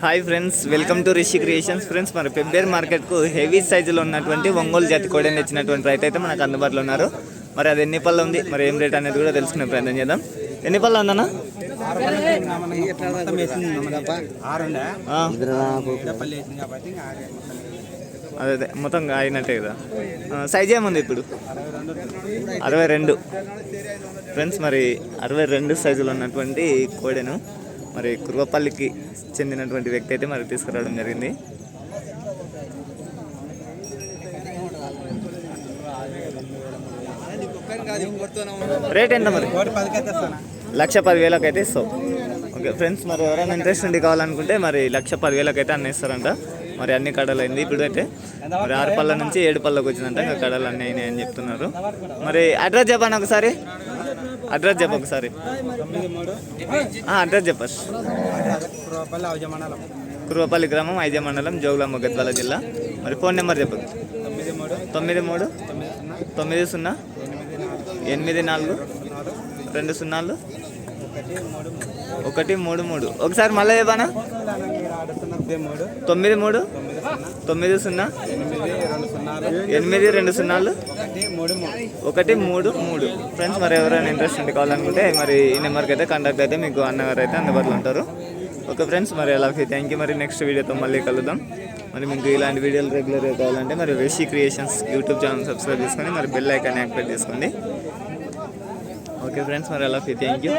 Hi friends welcome to Rishi creations friends మరి పెబ్బేర్ మార్కెట్కు heavy సైజులో ఉన్నటువంటి ఒంగోలు జాతి కోడని తెచ్చినటువంటి రైతు అయితే మనకు అందుబాటులో ఉన్నారు. మరి అది ఎన్ని పళ్ళు ఉంది? మరి ఏం రేట్ అనేది కూడా తెలుసుకునే ప్రయత్నం చేద్దాం. ఎన్ని పళ్ళు ఉందన్నా? అదే అదే మొత్తం అయినట్టే కదా. సైజ్ ఏముంది ఇప్పుడు? అరవై రెండు. ఫ్రెండ్స్ మరి అరవై రెండు సైజులో ఉన్నటువంటి కోడెను మరి కురువపల్లికి చెందినటువంటి వ్యక్తి అయితే మరి తీసుకురావడం జరిగింది. రేట్ ఎంత మరి? లక్ష పదివేలకు అయితే ఇస్తావు. ఓకే ఫ్రెండ్స్ మరి ఎవరైనా ఇంట్రెస్ట్ ఉండి కావాలనుకుంటే మరి లక్ష పదివేలకు అయితే అన్నీ ఇస్తారంట. మరి అన్ని కడలు అయింది. ఇప్పుడు అయితే మరి ఆరు పళ్ళ నుంచి ఏడు పళ్ళకు వచ్చిందంట ఇంకా కడలు అన్నీ అయినాయి అని చెప్తున్నారు. మరి అడ్రస్ చెప్పండి ఒకసారి. అడ్రస్ చెప్ప ఒకసారి. అడ్రస్ చెప్పస్ కుర్వపల్లి గ్రామం ఐజ మండలం జోగులాంబ గద్వాల జిల్లా. మరి ఫోన్ నెంబర్ చెప్పదు తొమ్మిది మూడు తొమ్మిది సున్నా ఎనిమిది నాలుగు రెండు సున్నాలు ఒకటి మూడు మూడు. ఒకసారి మళ్ళీ చెప్పానా? తొమ్మిది మూడు తొమ్మిది సున్నా ఎనిమిది రెండు సున్నాలు. ఒకటి మూడు మూడు. ఫ్రెండ్స్ మరి ఎవరైనా ఇంట్రెస్ట్ ఉంటే కావాలనుకుంటే మరి ఈ నెంబర్కి అయితే కాంటాక్ట్ అయితే మీకు అన్నగారు అయితే అందుబాటులో ఉంటారు. ఓకే ఫ్రెండ్స్ మరి అలా థ్యాంక్ యూ మరి నెక్స్ట్ వీడియోతో మళ్ళీ కలుద్దాం. మరి మీకు ఇలాంటి వీడియోలు రెగ్యులర్గా కావాలంటే మరి Rishi creations YouTube channel subscribe చేసుకొని మరి బెల్ ఐకాన్ యాక్టివేట్ చేసుకోండి. ఓకే ఫ్రెండ్స్ మరి అలా థ్యాంక్ యూ